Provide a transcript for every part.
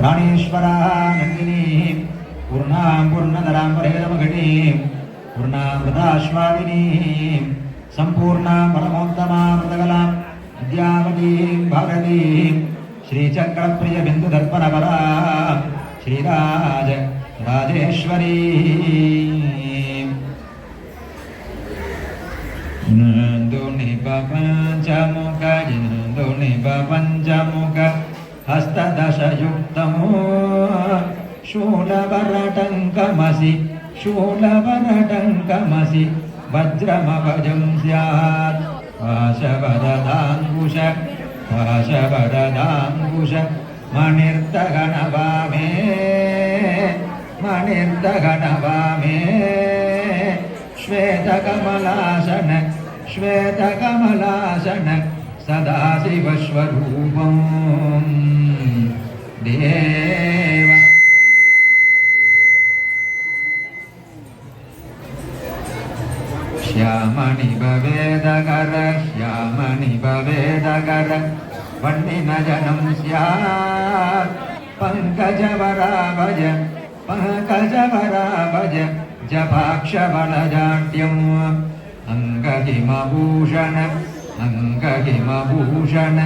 प्राणेश्वरानन्दिनीं पूर्णां पूर्णधरां परेदमघटीं पूर्णामृताश्वादिनीं सम्पूर्णां परमोत्तमामृतकलां विद्यावतीं भारतीं श्रीचक्रप्रियबिन्दुदर्पणपरां श्रीराज राजेश्वरीम् दुनि पञ्चमुख दुनि पञ्चमुख हस्तदशयुक्तमो शूलवरटङ्कमसि शूलवरटङ्कमसि वज्रमभजं स्यात्। पाशवरदाङ्कुश पाशवरदाङ्कुश मणिर्दगणवामे मणिर्दगणवामे श्वेतकमलासन श्वेतकमलासन सदा देव। श्यामणि भवेदगर श्यामणि भवेदगर पण्डिमजनं स्यात्। पङ्कजवराभज पङ्कजवराभज पङ्कज वरावज अङ्गतिमभूषण अङ्गहिमभूषण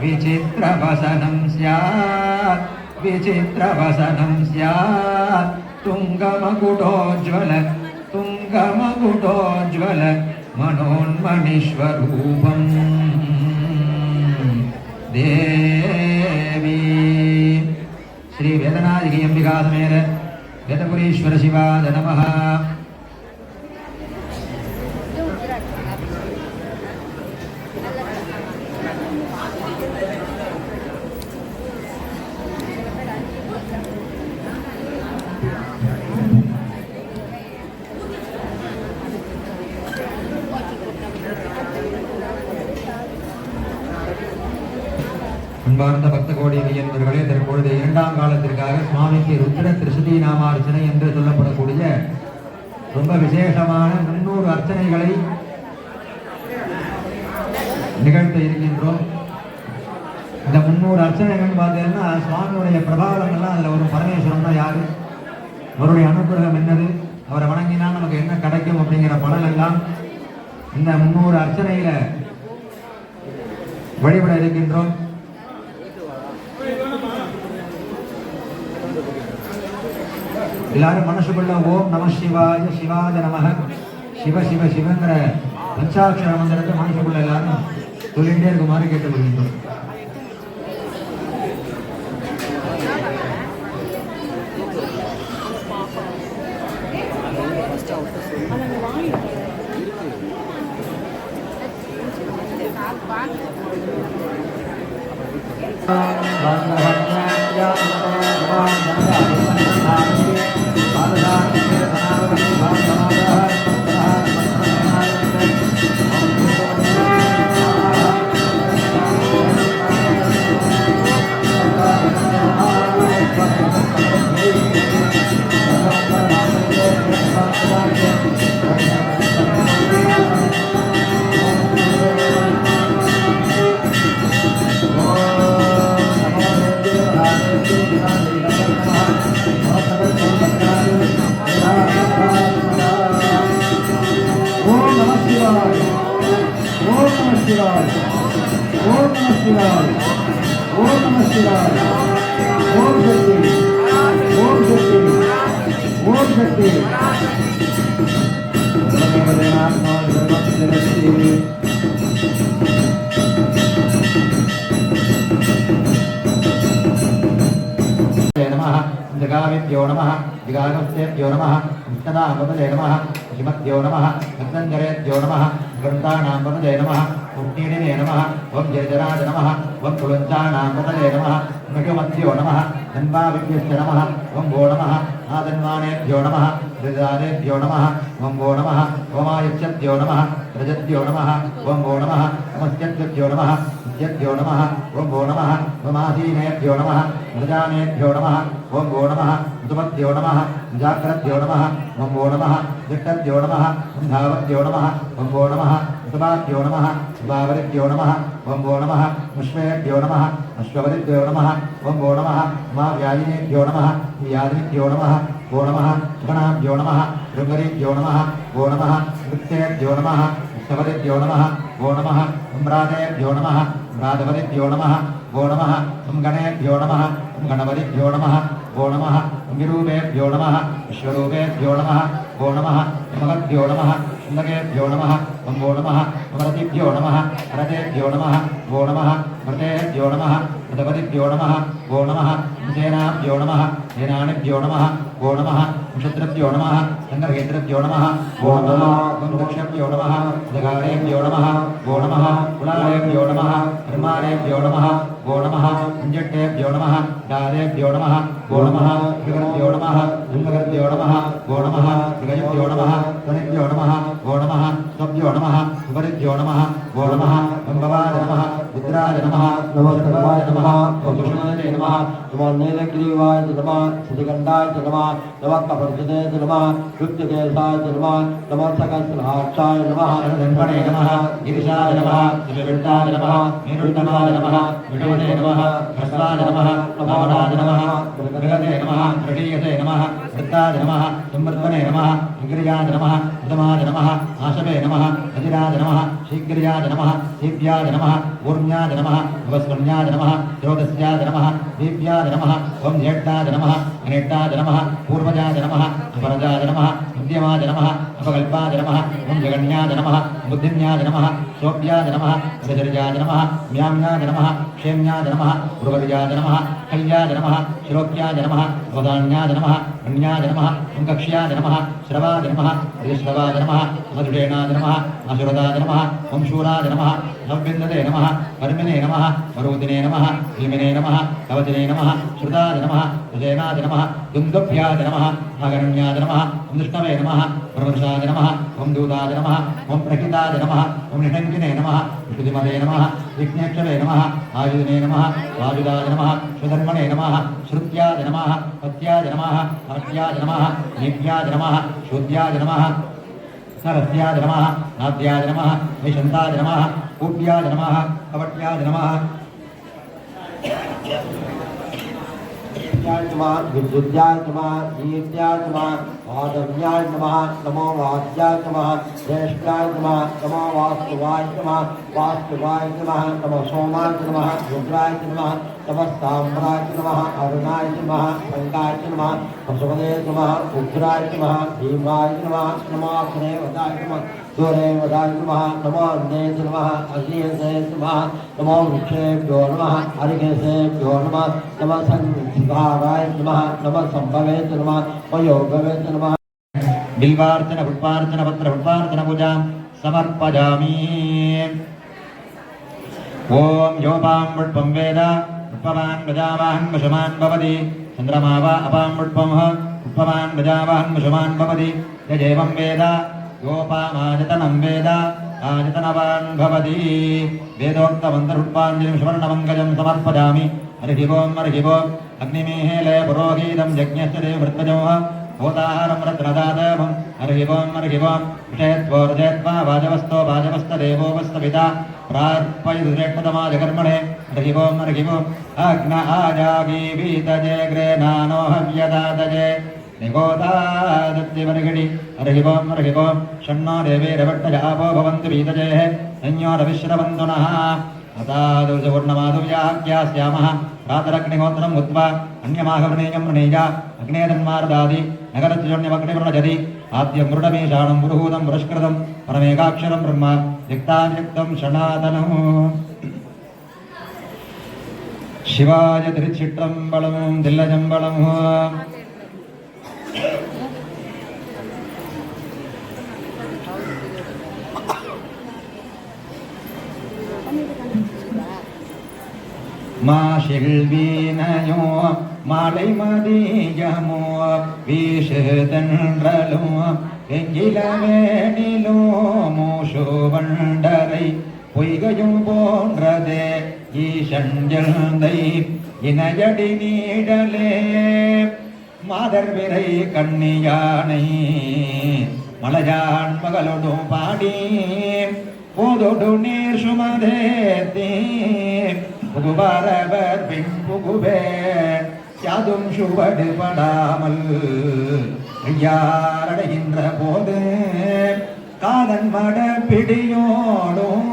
विचित्रवसनं स्यात्। विचित्रवसनं स्यात्। तुङ्गमकुटोज्ज्वल तुङ्गमकुटोज्ज्वल मनोन्मणिष्वरूपम् देवी। श्रीवेदनाधिकेयं विकासमेर वेदपुरीश्वरशिवाय नमः। அன்பார்ந்த பக்த கோடி என்பவர்களே தற்பொழுது இரண்டாம் காலத்திற்காக சுவாமிக்கு ருத்ர திருசதி நாமார்ச்சனை என்று சொல்லப்படக்கூடிய ரொம்ப விசேஷமான முன்னூறு அர்ச்சனைகளை நிகழ்த்த இருக்கின்றோம். இந்த முன்னூறு அர்ச்சனைகள்னு பார்த்தீங்கன்னா சுவாமியுடைய பிரபாகங்கள்லாம் அதில் ஒரு பரமேஸ்வரன் தான் யாரு? அவருடைய அனுகிரகம் என்னது? அவரை வணங்கினா நமக்கு என்ன கிடைக்கும் அப்படிங்கிற பலன் எல்லாம் இந்த முன்னூறு அர்ச்சனையில வழிபட இருக்கின்றோம். எல்லாரும் மனசுக்குள்ள ஓம் நம சிவாய சிவாய நமக. சிவ சிவ சிவங்கிற பஞ்சாட்சர மந்திரத்தை மனசுக்குள்ள எல்லாரும் சொல்லிகிட்டே இருக்குமாறு கேட்டுக்கொள்கின்றோம். Thank you. शिवाय ओम नमः शिवाय ओम शक्ति ओम शक्ति ओम शक्ति जगाविद्यो नमः जगागस्येभ्यो नमः कृष्णदां पदजे नमः श्रीमद्यो नमः नन्दरेभ्यो नमः ग्रन्थानां पुण्यिने नमः ॐ जयजराज नमः ॐ तुलञ्चानां पदये नमः मृगमध्यो नमः जन्माविभ्यश्च नमः ॐ भो नमः आदन्वानेभ्यो नमः दृदानेभ्यो नमः ॐ भो नमः ओमायच्छद्यो नमः रजद्यो नमः ॐ भो नमः नमस्यद्भ्यो नमः यद्भ्यो नमः ॐ भो नमः ममासीनेभ्यो नमः मृजानेभ्यो नमः ॐ भो नमः ऋतुमद्यो नमः जाग्रद्यो नमः ॐ भो नमः दिट्टद्यो नमः धावद्यो नमः ॐ भो नमः ऋतुमाद्यो नमः सुभावरिभ्यो नमः ॐ भो नमः, पुष्पेभ्यो नमः, अश्वपतिभ्यो नमः ॐ गो नमः मा व्याधिनेभ्यो नमः व्याधिभ्यो नमः गो नमः गणाभ्यो नमः ऋगरीभ्यो नमः गो नमः, वृत्तेभ्यो नमः अश्वपतिभ्यो नमः गो नमः सम्राटेभ्यो नमः राधपतिभ्यो नमः गो नमः गणेभ्यो नमः गणपतिभ्यो नमः गो नमः विरूपेभ्यो नमः, विश्वरूपेभ्यो नमः गो नमः मगद्भ्यो नमः। కుంభకేభ్यो నమ వం వో నమ అమరతిభ్యో నమ అరతేభ్యో నమ వో నమ మృతేభ్యో నమ మృతపతిభ్యో నమ వో నమ మృతేనాభ్యో నమ సేనానిభ్యో నమ వో నమ నక్షత్రభ్యో నమ సంగవేంద్రభ్యో నమ వో నమ గురుదక్షభ్యో నమ ఉదగారేభ్యో నమ వో నమ కులారేభ్యో నమ ధర్మారేభ్యో నమ వో నమ ముంజట్టేభ్యో నమ దారేభ్యో నమ వో నమ యుగభ్యో నమ దుర్గభ్యో నమ వో నమ యుగభ్యో నమ ధ్వనిభ్యో నమ ఓ నమ సభ్యో నమ ఉపరిద్యో నమ ఓ నమ సంభవాయ నమ రుద్రాయ నమ నమో సర్వాయ నమ కృష్ణాయ నమ నమో నీలగ్రీవాయ నమ శ్రీగంధాయ నమ నవత్మ పరిషదే నమ రుద్రకేశాయ నమ నమో సకస్రాక్షాయ నమ నమ గిరిశాయ నమ శ్రీవింటాయ నమ నిరుత్తమాయ నమ विष्णुने नमः हस्ताय नमः रावणाय नमः मृगते नमः ऋषीयसे नमः वृत्ताय नमः संवर्धने नमः अग्रियाय नमः उदमाय नमः आशवे नमः अजिराय नमः शीघ्रियाय नमः दीप्याय नमः ऊर्म्याय नमः उपस्कन्याय नमः ज्योतिष्याय नमः दीप्याय नमः ॐ ज्येष्ठाय नमः अनिष्ठाय नमः पूर्वजाय नमः अपरजाय नमः ഉദ്യമാജ നമ അപകൽപാജ നമ ഓം ജഗണ്യാജ നമ ബുദ്ധിന്യാജ നമ സോപ്യാജ നമ ഉപചര്യാജ നമ മ്യാമ്യാജ നമ ക്ഷേമ്യാജ നമ ഉർവര്യാജ നമ കല്യാജ നമ ശ്ലോക്യാജ നമ അവതാന്യാജ നമ അണ്യാജ നമ സംകക്ഷ്യാജ శ్రవాద నమ హరిశ్రవాద నమ మధుడేనాద నమ మసురదాద నమ వంశూరాద నమ నవ్విందే నమ వర్మినే నమ మరుదినే నమ భీమినే నమ కవచనే నమ శ్రుతాద నమ హృదయనాద నమ దుందుభ్యాద నమ నాగరణ్యాద నమ దుష్టమే నమ ప్రవర్షాద నమ ఓం దూతాద నమ ఓం ప్రహితాద నమ ఓం నిషంకినే నమ విష్ణుదిమదే నమ విఘ్నేశ్వరే నమ ఆయుధనే నమ వాయుధాయ నమ సుధర్మణే నమ శ్రుత్యాయ నమ పత్యాయ నమ భక్త్యాయ నమ నిభ్యాయ నమ శూద్యాయ నమ సరస్యాయ నమ నాద్యాయ నమ నిషంతాయ నమ కూప్యాయ నమ కవట్యాయ నమ. नमः विद्याय नमः दीप्त्याय नमः माधव्याय नमः नमो वाद्याय नमः ज्येष्ठाय नमः नमो वास्तुवाय नमः वास्तुवाय नमः नमो सोमाय नमः रुद्राय नमः नमः साम्राय नमः अरुणाय नमः गङ्गाय नमः पशुपते नमः उग्राय नमः भीमाय नमः नमो अग्नेवताय नमः सूर्यवताय नमः नमो अन्ये नमः अग्नियसे नमः नमो वृक्षेभ्यो नमः बिल्वार्चन पुष्पार्चन पत्र पुष्पार्चन पूजां योपां पुष्पं वेद पुष्पवान् गजावाहन् वशमान् भवति चन्द्रमा अपां पुष्पं पुष्पवान् वशमान् भवति यजेवं वेद गोपामाजतनं वेद आजतनवान् भवति। वेदोक्तमन्तरुत्पाञ्जलिं सुवर्णमङ्गजं समर्पयामि। हरिभों हरिभोम् अग्निमेहेले पुरोहीतं यज्ञश्च देवृत्वजोः भूताहारं रत्नदातवं। हरिभों हरिभों विषयत्वो रजयत्वा वाजवस्तो वाजवस्तदेवो वस्तपिता प्रार्पयितुरेक्षतमाजकर्मणे हरिभों हरिभोम् अग्न आजागीवीतजे ग्रे नानो हव्यदातजे निगोदादत्तिवर्गिणि अर्हिवोम् अर्हिवोम् षण्णो देवीरवट्टजापो भवन्तु पीतजेः संयोरविश्रवन्तुनः अतादुर्जपूर्णमाधुव्याख्यास्यामः प्रातरग्निहोत्रम् उद्वा अन्यमाहवृणीयम् वृणीया अग्नेदन्मारदादि नगरत्रिजन्यमग्निवृणजति आद्यं मृडमीषाणं पुरुहूतं पुरस्कृतं परमेकाक्षरं ब्रह्म व्यक्ताव्यक्तं षणातनः शिवाय तिरुचित्रम्बलमुं दिल्लजम्बलमुः மாஷில் வீணையோ மாலை மதியமோ வீசு தென்றலோ எங்கில வேணிலோ மூஷு வண்டரை பொய்கையும் போன்றதே ஈசன் ஜந்தை இணையடி நீடலே. மாதர் விரை கண்ணியானை மலையான் மகளோடு பாடி போதோடு நீர் சுமதேத்தே புகுவாரவர் பின் புகுவேன் யாதும் சுவடு படாமல் ஐயாரடைகின்ற போது காதன் மட பிடியோடும்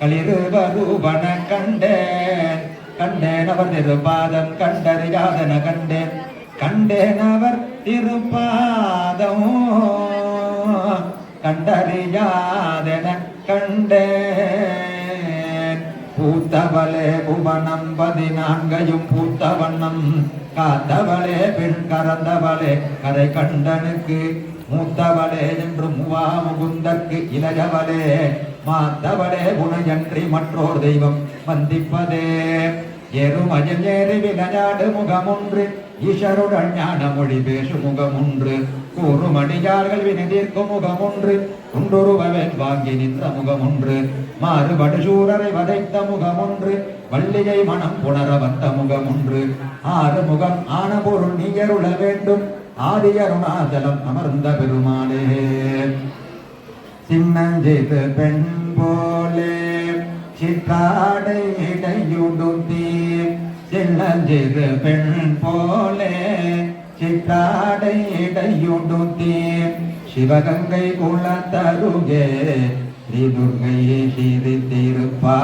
களிறு கண்டேன். கண்டேன் அவர் திருப்பாதம் கண்டறியாதன கண்டேன். கண்டேனவர் அவர் திருப்பாதம்? கண்டறியாதன கண்டேன். பூத்தவளே புவனம் பதினான்கையும் பூத்த வண்ணம் காத்தவளே பெண் கறந்தவளே கரை கண்டனுக்கு மூத்தவளே என்று முவா முகுந்தக்கு இளையவளே. மாத்தவளே குணையன்றி மற்றோர் தெய்வம் வந்திப்பதே. எருமயில் ஏறி விளையாடு முகமொன்று. ஈஷருடன் ஞான மொழி பேசு முகமொன்று. கூறுமடியார்கள் வினைதீர்க்கும் முகமொன்று. குண்டொருவன் வாங்கி நின்ற முகமொன்று. மாறுபடு சூரரை வதைத்த முகமொன்று. வள்ளியை மனம் புணர வந்த முகமொன்று. ஆறு முகம் ஆன பொருள் நீயருள வேண்டும். ஆதியருணாச்சலம் அமர்ந்த பெருமாளே. சின்னஞ்சிறு பெண் போலே. சிற்றாடை சின்னஞ்சிறு பெண் போலே சிற்றாடை சிவகங்கை குளத்தருகே ஸ்ரீ துர்கை சிரித்திருப்பாள்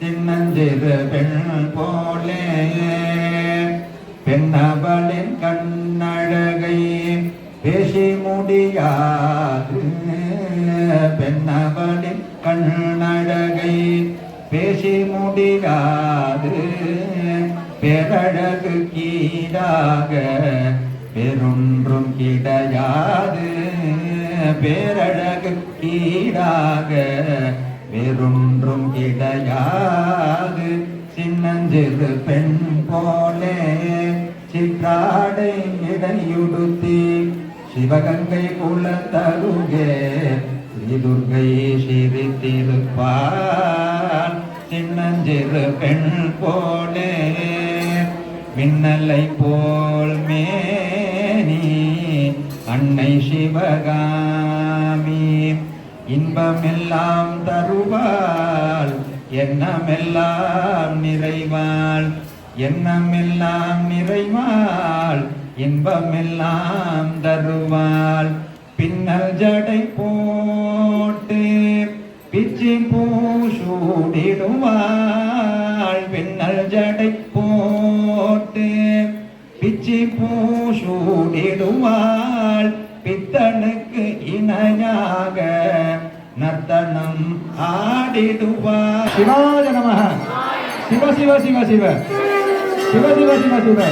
சின்னஞ்சிறு பெண் போலே பெண்ணவளின் கண்ணழகை பேசி முடியாது. பெண்ணவளின் கண்ணழகை பேசி முடியாது. பேரழகு கீழாக பெருன்றும் கிடையாது. பேரழகு கீழாக வெறுன்றும் கிடையாது. சின்னஞ்சிறு பெண் போலே சிற்றாடை இடையுடுத்தி சிவகங்கை குலத்தருகே ஸ்ரீதுர்கை சிரித்திருப்பார் சின்னஞ்சிறு பெண் போலே மின்னலை போல் மேனி அன்னை சிவகாமி. இன்பமெல்லாம் தருவாள் எண்ணமெல்லாம் நிறைவாள். எண்ணமெல்லாம் நிறைவாள் இன்பமெல்லாம் தருவாள். பின்னல் ஜடை போ பிச்சி பூசூடிடுவாள் பின்னல் ஜடை போட்டு பிச்சி பூசூடிடுவாள் பித்தனுக்கு இணையாக நர்த்தனம் ஆடிடுவாள். சிவாஜ நம. Shiva Shiva Shiva Shiva. Shiva Shiva Shiva Shiva.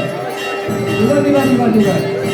Shiva Shiva Shiva Shiva.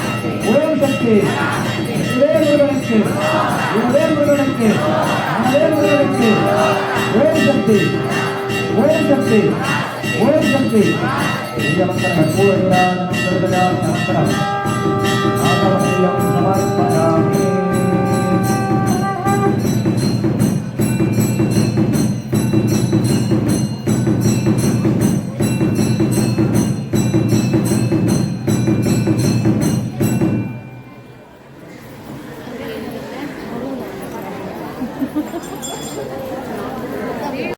Where is the thing? Where is the thing? Where is the thing? Where is the thing? Where is the thing? Where is the thing? Where is the the thing? Where is the the thing? Where is the the thing? Where is the the thing?